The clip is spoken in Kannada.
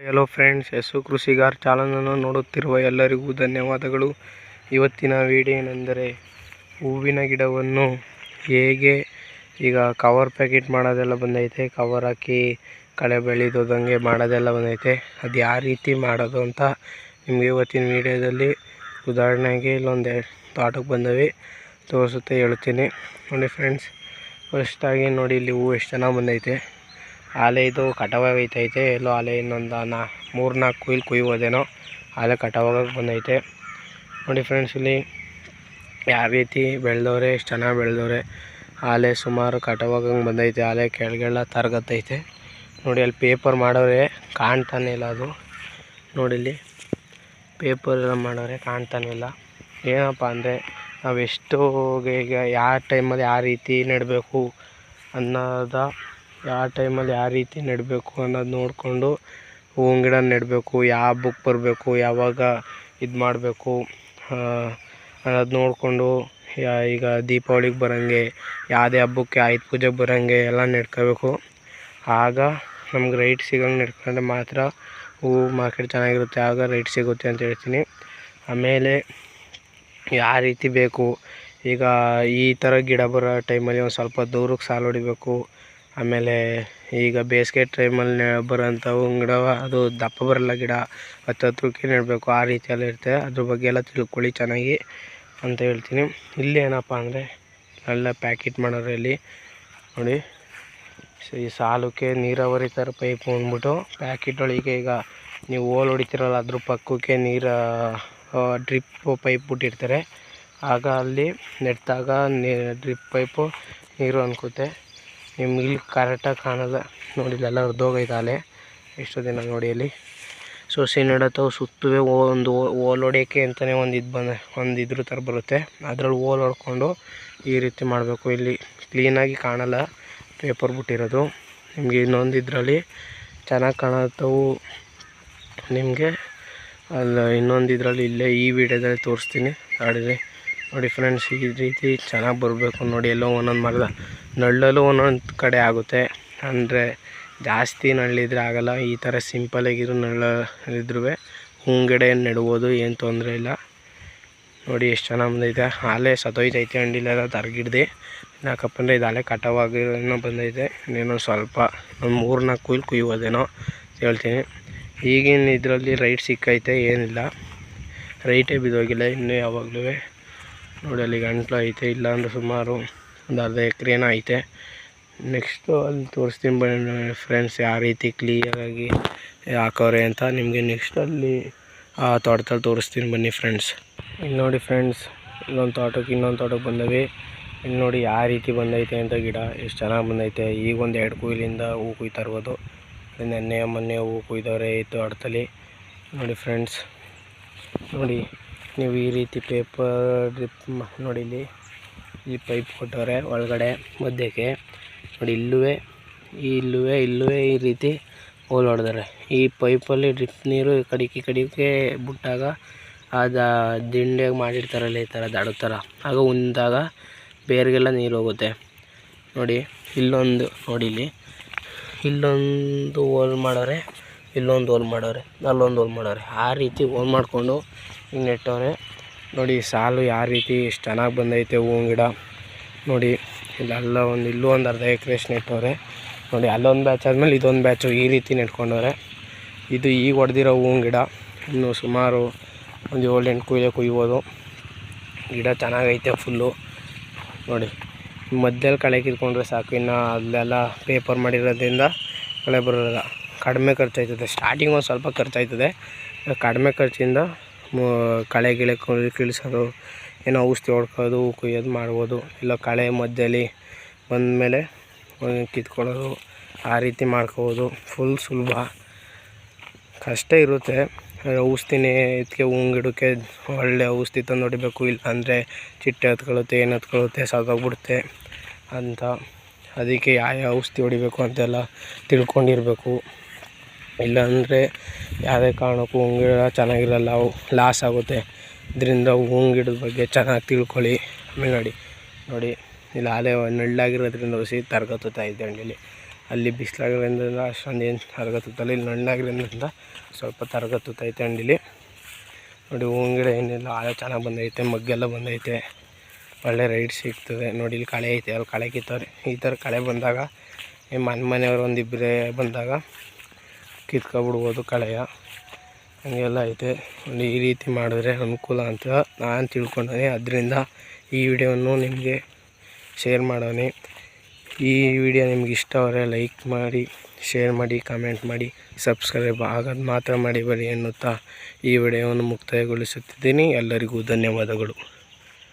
ಹಲೋ ಫ್ರೆಂಡ್ಸ್ ಯಶು ಕೃಷಿಗಾರ್ ಚಾನಲನ್ನು ನೋಡುತ್ತಿರುವ ಎಲ್ಲರಿಗೂ ಧನ್ಯವಾದಗಳು. ಇವತ್ತಿನ ವಿಡಿಯೋ ಏನೆಂದರೆ, ಹೂವಿನ ಗಿಡವನ್ನು ಹೇಗೆ ಈಗ ಕವರ್ ಪ್ಯಾಕೆಟ್ ಮಾಡೋದೆಲ್ಲ ಬಂದೈತೆ ಕವರ್ ಹಾಕಿ ಕಳೆ ಬೆಳೆದೋದಂಗೆ ಮಾಡೋದೆಲ್ಲ ಬಂದೈತೆ. ಅದು ಯಾವ ರೀತಿ ಮಾಡೋದು ಅಂತ ನಿಮಗೆ ಇವತ್ತಿನ ವಿಡಿಯೋದಲ್ಲಿ ಉದಾಹರಣೆಗೆ ಇಲ್ಲೊಂದು ತೋಟಕ್ಕೆ ಬಂದವೆ, ತೋರಿಸುತ್ತೆ ಹೇಳ್ತೀನಿ. ನೋಡಿ ಫ್ರೆಂಡ್ಸ್ ಫಸ್ಟಾಗಿ ನೋಡಿ ಇಲ್ಲಿ ಹೂವು ಎಷ್ಟು ಚೆನ್ನಾಗಿ ಬಂದೈತೆ. ಆಲೆ ಇದು ಕಟಾವಾಗೈತೈತೆ ಎಲ್ಲೋ ಆಲೆ ಇನ್ನೊಂದು ನಾ ಮೂರು ನಾಲ್ಕು ಕುಯ್ಲು ಕುಯ್ಬೋದೇನೋ ಆಲೆ ಕಟಾವಾಗಕ್ಕೆ ಬಂದೈತೆ. ನೋಡಿ ಫ್ರೆಂಡ್ಸ್ ಇಲ್ಲಿ ಯಾವ ರೀತಿ ಬೆಳೆದವ್ರೆ, ಎಷ್ಟು ಚೆನ್ನಾಗಿ ಬೆಳೆದವ್ರೆ. ಆಲೆ ಸುಮಾರು ಕಟಾವಾಗಂಗೆ ಬಂದೈತೆ. ಆಲೆ ಕೆಳಗೆಲ್ಲ ತರಗತೈತೆ ನೋಡಿ ಅಲ್ಲಿ ಪೇಪರ್ ಮಾಡೋರೆ ಕಾಣ್ತಾನೆ ಇಲ್ಲ ಅದು. ನೋಡಿ ಇಲ್ಲಿ ಪೇಪರ್ ಎಲ್ಲ ಮಾಡೋರೆ ಕಾಣ್ತಾನೆ ಇಲ್ಲ. ಏನಪ್ಪ ಅಂದರೆ ನಾವು ಎಷ್ಟು ಈಗ ಯಾವ ಟೈಮಲ್ಲಿ ಯಾವ ರೀತಿ ನೆಡಬೇಕು ಅನ್ನೋದ ಯಾವ ಟೈಮಲ್ಲಿ ಯಾವ ರೀತಿ ನೆಡಬೇಕು ಅನ್ನೋದು ನೋಡಿಕೊಂಡು ಹೂವಿನ ಗಿಡ ನೆಡಬೇಕು, ಯಾವ ಬುಕ್ ಬರಬೇಕು, ಯಾವಾಗ ಇದು ಮಾಡಬೇಕು ಅನ್ನೋದು ನೋಡಿಕೊಂಡು ಈಗ ದೀಪಾವಳಿಗೆ ಬರೋಂಗೆ, ಯಾವುದೇ ಹಬ್ಬಕ್ಕೆ ಆಯುಧ ಪೂಜೆಗೆ ಬರೋಂಗೆ ಎಲ್ಲ ನೆಡ್ಕೋಬೇಕು. ಆಗ ನಮ್ಗೆ ರೈಟ್ ಸಿಗೋಂಗೆ ನೆಡ್ಕೊಂಡ್ರೆ ಮಾತ್ರ ಹೂವು ಮಾರ್ಕೆಟ್ ಚೆನ್ನಾಗಿರುತ್ತೆ, ಆಗ ರೈಟ್ ಸಿಗುತ್ತೆ ಅಂತ ಹೇಳ್ತೀನಿ. ಆಮೇಲೆ ಯಾವ ರೀತಿ ಬೇಕು, ಈಗ ಈ ಥರ ಗಿಡ ಬರೋ ಟೈಮಲ್ಲಿ ಒಂದು ಸ್ವಲ್ಪ ದೂರಕ್ಕೆ ಸಾಲು ಹೊಡಿಬೇಕು ಆಮೇಲೆ ಈಗ ಬೇಸಿಗೆ ಟೈಮಲ್ಲಿ ಬರೋಂಥವು ಹೂವಿನ ಗಿಡ, ಅದು ದಪ್ಪ ಬರಲ್ಲ ಗಿಡ, ಹತ್ತು ಹತ್ರಕ್ಕೆ ನೆಡಬೇಕು, ಆ ರೀತಿಯೆಲ್ಲ ಇರುತ್ತೆ. ಅದ್ರ ಬಗ್ಗೆ ಎಲ್ಲ ತಿಳ್ಕೊಳ್ಳಿ ಚೆನ್ನಾಗಿ ಅಂತ ಹೇಳ್ತೀನಿ. ಇಲ್ಲಿ ಏನಪ್ಪ ಅಂದರೆ ಎಲ್ಲ ಪ್ಯಾಕೆಟ್ ಮಾಡೋರು ಇಲ್ಲಿ. ನೋಡಿ, ಈ ಸಾಲಕ್ಕೆ ನೀರಾವರಿ ಥರ ಪೈಪ್ ಬಂದ್ಬಿಟ್ಟು ಪ್ಯಾಕೆಟ್ ಒಳಗೆ ಈಗ ನೀವು ಹೋಲ್ ಹೊಡಿತೀರಲ್ಲ, ಅದ್ರ ಪಕ್ಕಕ್ಕೆ ನೀರು ಡ್ರಿಪ್ಪು ಪೈಪ್ ಬಿಟ್ಟಿರ್ತಾರೆ. ಆಗ ಅಲ್ಲಿ ನೆಟ್ಟಾಗ ನೀ ಡ್ರಿಪ್ ಪೈಪು ನೀರು ಅನ್ಕುತ್ತೆ ನಿಮ್ಗೆ ಇಲ್ಲಿ ಕರೆಕ್ಟಾಗಿ ಕಾಣಲ್ಲ ನೋಡಿ ಇಲ್ಲೆಲ್ಲ ಹರಿದೋಗೈತೆ ಅಲೆ ಎಷ್ಟು ದಿನ ನೋಡಿ ಅಲ್ಲಿ. ಸೊ ಸೀನಡತ್ತವು ಸುತ್ತುವೆ ಒಂದು ಓಲ್ ಹೊಡಿಯೋಕ್ಕೆ ಅಂತಲೇ ಒಂದು ಇದು ಬಂದ ಒಂದು ಇದ್ರ ಥರ ಬರುತ್ತೆ. ಅದ್ರಲ್ಲಿ ಓಲ್ ಹೊಡ್ಕೊಂಡು ಈ ರೀತಿ ಮಾಡಬೇಕು. ಇಲ್ಲಿ ಕ್ಲೀನಾಗಿ ಕಾಣಲ್ಲ ಪೇಪರ್ ಬಿಟ್ಟಿರೋದು. ನಿಮಗೆ ಇನ್ನೊಂದು ಇದರಲ್ಲಿ ಚೆನ್ನಾಗಿ ಕಾಣತ್ತವು. ನಿಮಗೆ ಅಲ್ಲಿ, ಇನ್ನೊಂದು ಇದರಲ್ಲಿ ಇಲ್ಲೇ ಈ ವಿಡಿಯೋದಲ್ಲಿ ತೋರಿಸ್ತೀನಿ. ನೋಡಿರಿ. ನೋಡಿ ಫ್ರೆಂಡ್ಸ್ ಈ ರೀತಿ ಚೆನ್ನಾಗಿ ಬರಬೇಕು ನೋಡಿ. ಎಲ್ಲೋ ಒಂದೊಂದು ಮರದ ನಳ್ಳಲ್ಲೂ ಒಂದೊಂದು ಕಡೆ ಆಗುತ್ತೆ. ಅಂದರೆ ಜಾಸ್ತಿ ನಳ್ಳಿದ್ರೆ ಆಗಲ್ಲ, ಈ ಥರ ಸಿಂಪಲಾಗಿರೋ ನಳ್ಳ ಇದ್ರುವೆ ಹೂವಿನ ನೆಡ್ಬೋದು, ಏನು ತೊಂದರೆ ಇಲ್ಲ. ನೋಡಿ ಎಷ್ಟು ಚೆನ್ನಾಗಿ ಬಂದೈತೆ. ಆಲೆ ಸತ್ತೋಯ್ತೈತೆ ಹಂಡಿಲೆಲ್ಲ ತರಗಿಡ್ದು. ಯಾಕಪ್ಪ ಅಂದರೆ ಇದು ಹಾಲೆ ಕಟಾವಾಗಿ ಇನ್ನೂ ಬಂದೈತೆ. ಇನ್ನೇನೋ ಸ್ವಲ್ಪ ಒಂದು ಮೂರು ನಾಲ್ಕು ಕುಯ್ಲು ಕುಯ್ಯೋದೇನೋ ಹೇಳ್ತೀನಿ. ಈಗಿನ ಇದರಲ್ಲಿ ರೈಟ್ ಸಿಕ್ಕೈತೆ, ಏನಿಲ್ಲ. ರೈಟೇ ಬಿದ್ದೋಗಿಲ್ಲ, ಇನ್ನೂ ಯಾವಾಗಲೂ ನೋಡಿ, ಅಲ್ಲಿ ಗಂಟ್ಲು ಐತೆ, ಇಲ್ಲ ಅಂದ್ರೆ ಸುಮಾರು ಒಂದು ಅರ್ಧ ಎಕರೆ ಏನೋ ಐತೆ. ನೆಕ್ಸ್ಟು ಅಲ್ಲಿ ತೋರಿಸ್ತೀನಿ ಬನ್ನಿ ಫ್ರೆಂಡ್ಸ್ ಯಾವ ರೀತಿ ಕ್ಲಿಯರಾಗಿ ಹಾಕವ್ರೆ ಅಂತ. ನಿಮಗೆ ನೆಕ್ಸ್ಟ್ ಅಲ್ಲಿ, ಆ ತೋಟದಲ್ಲಿ ತೋರಿಸ್ತೀನಿ ಬನ್ನಿ ಫ್ರೆಂಡ್ಸ್ ಇಲ್ಲಿ ನೋಡಿ ಫ್ರೆಂಡ್ಸ್ ಇನ್ನೊಂದು ತೋಟಕ್ಕೆ ಇನ್ನೊಂದು ತೋಟಕ್ಕೆ ಬಂದವೆ. ಇಲ್ಲಿ ನೋಡಿ ಯಾವ ರೀತಿ ಬಂದೈತೆ ಅಂತ ಗಿಡ, ಎಷ್ಟು ಚೆನ್ನಾಗಿ ಬಂದೈತೆ. ಈಗ ಒಂದು ಎರಡು ಕುಯ್ಲಿಂದ ಹೂ ಕುಯ್ತಾ ಇರ್ಬೋದು. ನೆನ್ನೆ ಮೊನ್ನೆ ಹೂ ಕುಯ್ದವ್ರೆ ಈ ತೋಟದಲ್ಲಿ ನೋಡಿ ಫ್ರೆಂಡ್ಸ್ ನೋಡಿ. ನೀವು ಈ ರೀತಿ ಪೇಪರ್ ಡ್ರಿಪ್ ನೋಡಿ ಇಲ್ಲಿ, ಈ ಪೈಪ್ ಕೊಟ್ಟವ್ರೆ ಒಳಗಡೆ, ಮಧ್ಯಕ್ಕೆ. ನೋಡಿ ಇಲ್ಲೂ ಇಲ್ಲೂ ಇಲ್ಲೂ ಈ ರೀತಿ ಹೋಲ್ ಹೊಡೆದಾರೆ. ಈ ಪೈಪಲ್ಲಿ ಡ್ರಿಪ್ ನೀರು ಕಡಿಕೆ ಕಡಿಕೆ ಬಿಟ್ಟಾಗ ಅದು ದಿಂಡಿಯಾಗಿ ಮಾಡಿರ್ತಾರಲ್ಲ ಈ ಥರ ದಡ ಥರ ಆಗ ಉಂದಾಗ ಬೇರೆಗೆಲ್ಲ ನೀರು ಹೋಗುತ್ತೆ. ನೋಡಿ, ಇಲ್ಲೊಂದು, ನೋಡಿ ಇಲ್ಲಿ. ಇಲ್ಲೊಂದು ಹೋಲ್ ಮಾಡೋರೆ ಇಲ್ಲೊಂದು ಹೋಲ್ ಮಾಡೋರೆ ಅಲ್ಲೊಂದು ಹೋಲ್ ಮಾಡೋರೆ ಆ ರೀತಿ ಹೋಲ್ ಮಾಡಿಕೊಂಡು ಹಿಂಗೆ ನೆಟ್ಟವ್ರೆ ನೋಡಿ ಸಾಲು ಯಾವ ರೀತಿ ಇಷ್ಟು ಚೆನ್ನಾಗಿ ಬಂದೈತೆ ಹೂವಿನ ಗಿಡ. ನೋಡಿ, ಇಲ್ಲೆಲ್ಲ ಒಂದು ಇಲ್ಲೂ ಒಂದು ಅರ್ಧ ಎಕರೆಷ್ಟು ನೆಟ್ಟವ್ರೆ. ನೋಡಿ, ಅಲ್ಲೊಂದು ಬ್ಯಾಚ್ ಆದಮೇಲೆ ಇದೊಂದು ಬ್ಯಾಚು ಈ ರೀತಿ ನೆಟ್ಕೊಂಡವ್ರೆ. ಇದು ಈಗ ಹೊಡೆದಿರೋ ಹೂವಿನ ಗಿಡ. ಇನ್ನು ಸುಮಾರು ಒಂದು ಏಳು ಎಂಟು ಕುಯ್ಲೆ ಕುಯ್ಬೋದು. ಗಿಡ ಚೆನ್ನಾಗೈತೆ ಫುಲ್ಲು. ನೋಡಿ ಮಧ್ಯದಲ್ಲಿ ಕಳೆ ಕಿತ್ಕೊಂಡ್ರೆ ಸಾಕು. ಇನ್ನು ಅಲ್ಲೆಲ್ಲ ಪೇಪರ್ ಮಾಡಿರೋದ್ರಿಂದ ಕಳೆ ಬರೋಲ್ಲ. ಕಡಿಮೆ ಖರ್ಚಾಯ್ತದೆ. ಸ್ಟಾರ್ಟಿಂಗ್ ಒಂದು ಸ್ವಲ್ಪ ಖರ್ಚಾಯ್ತದೆ. ಕಡಿಮೆ ಖರ್ಚಿಂದ ಕಳೆ ಗಿಳೆ ಕೀಳ್ಸೋದು, ಏನೋ ಔಷಧಿ ಹೊಡ್ಕೋದು ಕುಯ್ಯೋದು ಮಾಡ್ಬೋದು. ಇಲ್ಲ ಕಳೆ ಮಧ್ಯದಲ್ಲಿ ಬಂದಮೇಲೆ ಕಿತ್ಕೊಳ್ಳೋದು, ಆ ರೀತಿ ಮಾಡ್ಕೋಬೋದು. ಫುಲ್ ಸುಲಭ. ಕಷ್ಟ ಇರುತ್ತೆ. ಔಷಧಿನೇ ಇದಕ್ಕೆ ಹೂಂಗಿಡಕ್ಕೆ ಗಿಡಕ್ಕೆ ಒಳ್ಳೆ ಔಷಧಿ ತಂದು ಹೊಡಿಬೇಕು ಇಲ್ಲ ಅಂದರೆ ಚಿಟ್ಟೆ ಹತ್ಕೊಳ್ಳುತ್ತೆ, ಏನು ಹತ್ಕೊಳ್ಳುತ್ತೆ, ಸಾಕಾಗ್ಬಿಡುತ್ತೆ ಅಂತ. ಅದಕ್ಕೆ ಯಾವ ಯಾವ ಔಷಧಿ ಹೊಡಿಬೇಕು ಅಂತೆಲ್ಲ ತಿಳ್ಕೊಂಡಿರಬೇಕು. ಇಲ್ಲಾಂದರೆ ಯಾವುದೇ ಕಾರಣಕ್ಕೂ ಹೂವಿನ ಗಿಡ ಚೆನ್ನಾಗಿರಲ್ಲ, ಅವು ಲಾಸ್ ಆಗುತ್ತೆ. ಇದರಿಂದ ಹೂವಿನ ಗಿಡದ ಬಗ್ಗೆ ಚೆನ್ನಾಗಿ ತಿಳ್ಕೊಳ್ಳಿ. ಆಮೇಲೆ ನೋಡಿ ನೋಡಿ ಇಲ್ಲಿ ಆಲೆ ನೆಳ್ಳಾಗಿರೋದ್ರಿಂದ ಹುಸಿ ಇದೆ ಹಂಡೀಲಿ ಅಲ್ಲಿ ಬಿಸಿಲಾಗಿರೋದ್ರಿಂದ ಅಷ್ಟೊಂದು ಏನು ತರಗತ್ತಲ್ಲ ಇಲ್ಲಿ. ನಳ್ಳಾಗಿರೋದ್ರಿಂದ ಸ್ವಲ್ಪ ತರಗತ್ತೈತೆ ಅಂಡಿಲಿ ನೋಡಿ ಹೂವಿನ ಗಿಡ ಏನಿಲ್ಲ ಆಳೆ ಚೆನ್ನಾಗಿ ಬಂದೈತೆ, ಮಗ್ಗೆಲ್ಲ ಬಂದೈತೆ. ಒಳ್ಳೆ ರೈಟ್ ಸಿಗ್ತದೆ. ನೋಡಿ, ಇಲ್ಲಿ ಕಳೆ ಐತೆ, ಅಲ್ಲಿ ಕಳೆ ಕಿತ್ತವ್ರೆ. ಈ ಥರ ಕಳೆ ಬಂದಾಗ ಈ ಮನೆ ಮನೆಯವ್ರು ಒಂದಿಬ್ಬರೇ ಬಂದಾಗ ಕಿತ್ಕೊಬಿಡ್ಬೋದು ಕಳೆಯ. ಹಂಗೆಲ್ಲ ಐತೆ. ಒಂದು ಈ ರೀತಿ ಮಾಡಿದ್ರೆ ಅನುಕೂಲ ಅಂತ ನಾನು ತಿಳ್ಕೊಂಡೆ ಅದರಿಂದ ಈ ವಿಡಿಯೋವನ್ನು ನಿಮಗೆ ಶೇರ್ ಮಾಡೋಣ. ಈ ವಿಡಿಯೋ ನಿಮ್ಗೆ ಇಷ್ಟ ಆದರೆ ಲೈಕ್ ಮಾಡಿ, ಶೇರ್ ಮಾಡಿ, ಕಮೆಂಟ್ ಮಾಡಿ, ಸಬ್ಸ್ಕ್ರೈಬ್ ಆಗೋದು ಮಾತ್ರ ಮಾಡಿ ಬರೀ ಎನ್ನುತ್ತಾ ಈ ವಿಡಿಯೋವನ್ನು ಮುಕ್ತಾಯಗೊಳಿಸುತ್ತಿದ್ದೀನಿ. ಎಲ್ಲರಿಗೂ ಧನ್ಯವಾದಗಳು.